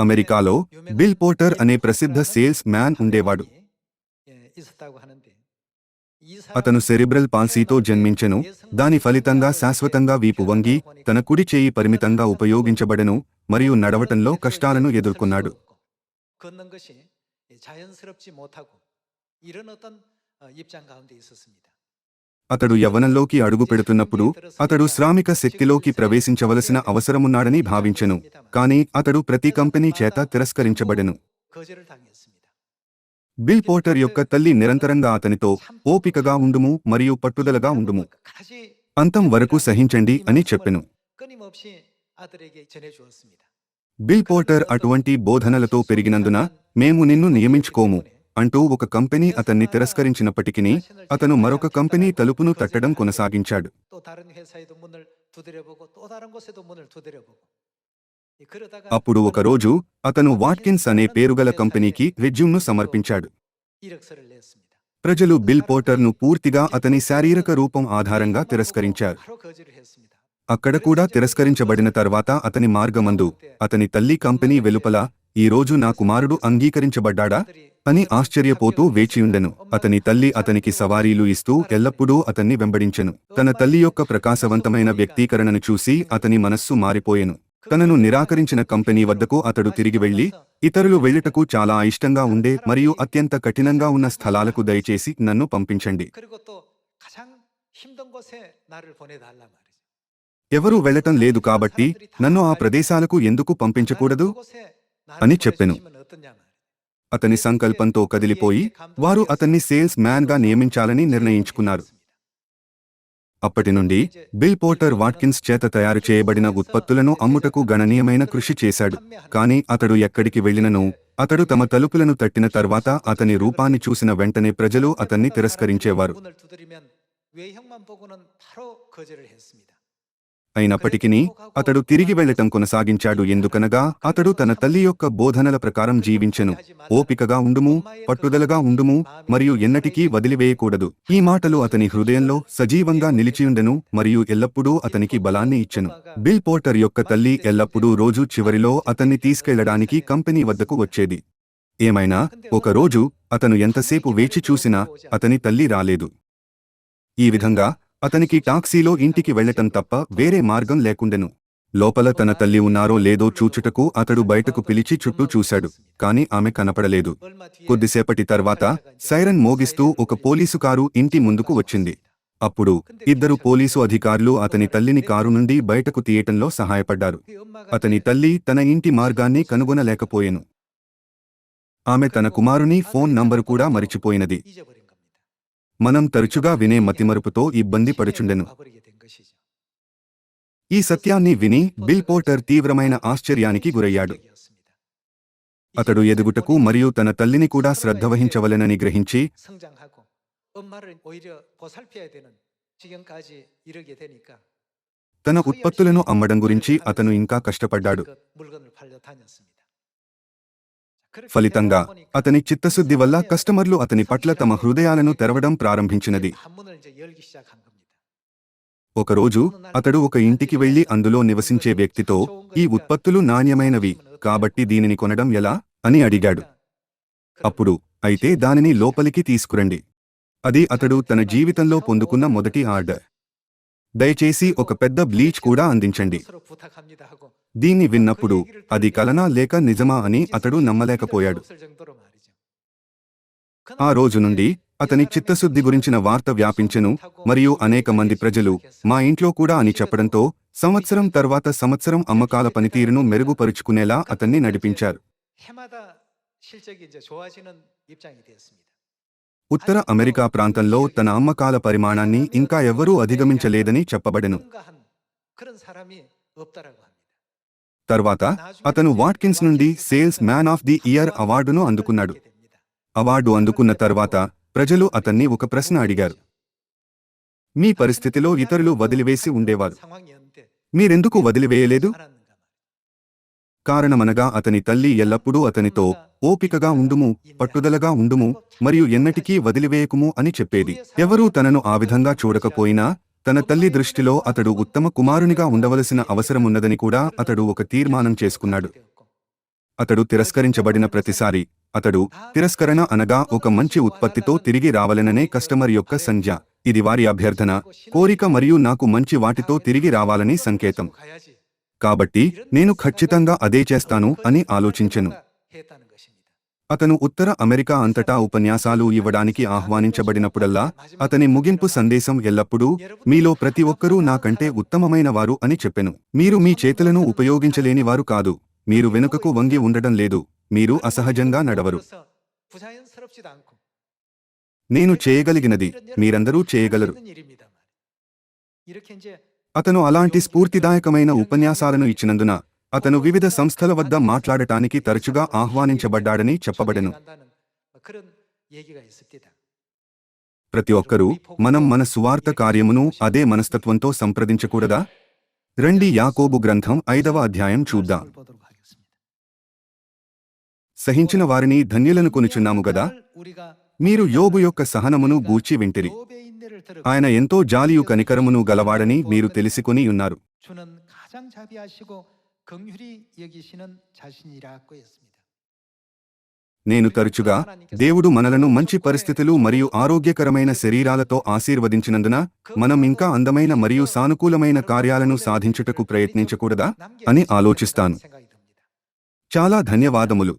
అమెరికాలో bill Potter అనే ప్రసిద్ధ సేల్స్ మ్యాన్ ఉండేవాడు అతను సెరిబ్రల్ పాల్సీతో జన్మించెను దాని ఫలితంగా శాశ్వతంగా వీపు వంగి తన కుడి చేయి పరిమితంగా ఉపయోగించబడెను మరియు నడవటంలో కష్టాలను ఎదుర్కొన్నాడు 걷는 것이 자연스럽지 못하고 이런 어떤 어, 입장 가운데 있었습니다. అతడు యవ్వనంలోకి అడుగుపెడుతున్నప్పుడు అతడు శ్రామిక శక్తిలోకి ప్రవేశించవలసిన అవసరమున్నాడని భావించెను. కానీ అతడు ప్రతి కంపెనీ చేత తిరస్కరించబడెను. బిల్ పోర్టర్ యొక్క తల్లి నిరంతరంగా అతనితో ఓపికగా ఉండుము మరియు పట్టుదలగా ఉండుము. అంతం వరకు సహించండి అని చెప్పెను. బిల్ పోర్టర్ అటువంటి బోధనలతో పెరిగినందున మేము నిన్ను నియమించుకోము. అంటూ ఒక కంపెనీ అతన్ని తిరస్కరించినప్పటికీ అతను మరొక కంపెనీ తలుపును తట్టడం కొనసాగించాడు. అప్పుడు ఒకరోజు అతను వాట్కిన్స్ అనే పేరుగల కంపెనీకి రెజ్యూమ్ను సమర్పించాడు. ప్రజలు బిల్ పోర్టర్ను పూర్తిగా అతని శారీరక రూపం ఆధారంగా తిరస్కరించారు. అక్కడ కూడా తిరస్కరించబడిన తర్వాత అతని మార్గమందు అతని తల్లి కంపెనీ వెలుపల ఈ రోజు నా కుమారుడు అంగీకరించబడ్డా అని ఆశ్చర్యపోతూ వేచియుండెను. అతని తల్లి అతనికి సవారీలు ఇస్తూ ఎల్లప్పుడూ అతన్ని వెంబడించెను. తన తల్లి యొక్క ప్రకాశవంతమైన వ్యక్తీకరణను చూసి అతని మనస్సు మారిపోయెను. తనను నిరాకరించిన కంపెనీ వద్దకు అతడు తిరిగి వెళ్ళి ఇతరులు వెళ్ళుటకు చాలా ఇష్టంగా ఉండే మరియు అత్యంత కఠినంగా ఉన్న స్థలాలకు దయచేసి నన్ను పంపించండి. ఎవరూ వెళ్ళటం లేదు కాబట్టి నన్ను ఆ ప్రదేశాలకు ఎందుకు పంపించకూడదు? అని చెప్పెను. అతని సంకల్పంతో కదిలిపోయి వారు అతన్ని సేల్స్ మ్యాన్గా నియమించాలని నిర్ణయించుకున్నారు. అప్పటి నుండి బిల్ పోర్టర్ వాట్కిన్స్ చేత తయారు చేయబడిన ఉత్పత్తులను అమ్ముటకు గణనీయమైన కృషి చేశాడు. కానీ అతడు ఎక్కడికి వెళ్ళినను అతడు తమ తలుపులను తట్టిన తర్వాత అతని రూపాన్ని చూసిన వెంటనే ప్రజలు అతన్ని తిరస్కరించేవారు. అయినప్పటికీ అతడు తిరిగి వెళ్ళటం కొనసాగించాడు ఎందుకనగా అతడు తన తల్లి యొక్క బోధనల ప్రకారం జీవించెను. ఓపికగా ఉండుము పట్టుదలగా ఉండుము మరియు ఎన్నటికీ వదిలివేయకూడదు. ఈ మాటలు అతని హృదయంలో సజీవంగా నిలిచియుండెను మరియు ఎల్లప్పుడూ అతనికి బలాన్ని ఇచ్చెను. బిల్ పోర్టర్ యొక్క తల్లి ఎల్లప్పుడూ రోజు చివరిలో అతన్ని తీసుకెళ్ళడానికి కంపెనీ వద్దకు వచ్చేది. ఏమైనా ఒక రోజు అతను ఎంతసేపు వేచి చూసినా అతని తల్లి రాలేదు. ఈ విధంగా అతనికి టాక్సీలో ఇంటికి వెళ్ళటం తప్ప వేరే మార్గం లేకుండెను. లోపల తన తల్లి ఉన్నారో లేదో చూచుటకు అతడు బయటకు పిలిచి చుట్టూ చూశాడు కాని ఆమె కనపడలేదు. కొద్దిసేపటి తర్వాత సైరన్ మోగిస్తూ ఒక పోలీసు కారు ఇంటి ముందుకు వచ్చింది. అప్పుడు ఇద్దరు పోలీసు అధికారులు అతని తల్లిని కారు నుండి బయటకు తీయటంలో సహాయపడ్డారు. అతని తల్లి తన ఇంటి మార్గాన్ని కనుగొనలేకపోయెను. ఆమె తన కుమారుని ఫోన్ నంబరు కూడా మరిచిపోయినది. మనం తరచుగా వినే మతిమరుపుతో ఇబ్బంది పడుచుండెను. ఈ సత్యాన్ని విని బిల్ పోర్టర్ తీవ్రమైన ఆశ్చర్యానికి గురయ్యాడు. అతడు ఎదుగుటకు మరియు తన తల్లిని కూడా శ్రద్ధ వహించవలెనని గ్రహించి తన ఉత్పత్తులను అమ్మడం గురించి అతను ఇంకా కష్టపడ్డాడు. ఫలితంగా అతని చిత్తశుద్ధి వల్ల కస్టమర్లు అతని పట్ల తమ హృదయాలను తెరవడం ప్రారంభించినది. ఒకరోజు అతడు ఒక ఇంటికి వెళ్ళి అందులో నివసించే వ్యక్తితో ఈ ఉత్పత్తులు నాణ్యమైనవి కాబట్టి దీనిని కొనడం ఎలా? అని అడిగాడు. అప్పుడు అయితే దానిని లోపలికి తీసుకురండి. అది అతడు తన జీవితంలో పొందుకున్న మొదటి ఆర్డర్. దయచేసి ఒక పెద్ద బ్లీచ్ కూడా అందించండి. దీన్ని విన్నప్పుడు అది కలనా లేక నిజమా అని అతడు నమ్మలేకపోయాడు. ఆ రోజు నుండి అతని చిత్తశుద్ధి గురించిన వార్త వ్యాపించెను మరియు అనేక మంది ప్రజలు మా ఇంట్లో కూడా అని చెప్పడంతో సంవత్సరం తర్వాత సంవత్సరం అమ్మకాల పనితీరును మెరుగుపరుచుకునేలా అతన్ని నడిపించారు. ఉత్తర అమెరికా ప్రాంతంలో తన అమ్మకాల పరిమాణాన్ని ఇంకా ఎవరూ అధిగమించలేదని చెప్పబడెను. తర్వాత అతను వాట్కిన్స్ నుండి sales man of the year అవార్డును అందుకున్నాడు. అవార్డు అందుకున్న తర్వాత ప్రజలు అతన్ని ఒక ప్రశ్న అడిగారు. మీ పరిస్థితిలో ఇతరులు వదిలివేసి ఉండేవారు. మీరెందుకు వదిలివేయలేదు? కారణమనగా అతని తల్లి ఎల్లప్పుడూ అతనితో ఓపికగా ఉండుము పట్టుదలగా ఉండుము మరియు ఎన్నటికీ వదిలివేయకుము అని చెప్పేది. ఎవరూ తనను ఆ విధంగా చూడకపోయినా తన తల్లి దృష్టిలో అతడు ఉత్తమ కుమారునిగా ఉండవలసిన అవసరమున్నదని కూడా అతడు ఒక తీర్మానం చేసుకున్నాడు. అతడు తిరస్కరించబడిన ప్రతిసారి అతడు తిరస్కరణ అనగా ఒక మంచి ఉత్పత్తితో తిరిగి రావాలననే కస్టమర్ యొక్క సంజ్ఞ. ఇది వారి అభ్యర్థన కోరిక మరియు నాకు మంచి వాటితో తిరిగి రావాలని సంకేతం. కాబట్టి నేను ఖచ్చితంగా అదే చేస్తాను అని ఆలోచించను. అతను ఉత్తర అమెరికా అంతటా ఉపన్యాసాలు ఇవ్వడానికి ఆహ్వానించబడినప్పుడల్లా అతని ముగింపు సందేశం ఎల్లప్పుడూ మీలో ప్రతి ఒక్కరూ నాకంటే ఉత్తమమైన వారు అని చెప్పెను. మీరు మీ చేతులను ఉపయోగించలేని వారు కాదు. మీరు వెనుకకు వంగి ఉండడం లేదు. మీరు అసహజంగా నడవరు. నేను చేయగలిగినది మీరందరూ చేయగలరు. అతను అలాంటి స్ఫూర్తిదాయకమైన ఉపన్యాసాలను ఇచ్చినందున అతను వివిధ సంస్థల వద్ద మాట్లాడటానికి తరచుగా ఆహ్వానించబడ్డాడని చెప్పబడెను. ప్రతి ఒక్కరూ మనం మన సువార్త కార్యమును అదే మనస్తత్వంతో సంప్రదించకూడదా? రండి యాకోబు గ్రంథం ఐదవ అధ్యాయం చూద్దాం. సహించిన వారిని ధన్యులను కొనుచున్నాము గదా? మీరు యోబు యొక్క సహనమును గూర్చి వింటిరి. ఆయన ఎంతో జాలియు కనికరమును గలవాడని మీరు తెలుసుకుని ఉన్నారు. నేను తరచుగా దేవుడు మనలను మంచి పరిస్థితులు మరియు ఆరోగ్యకరమైన శరీరాలతో ఆశీర్వదించినందున మనం ఇంకా అందమైన మరియు సానుకూలమైన కార్యాలను సాధించుటకు ప్రయత్నించకూడదా అని ఆలోచిస్తాను. చాలా ధన్యవాదములు.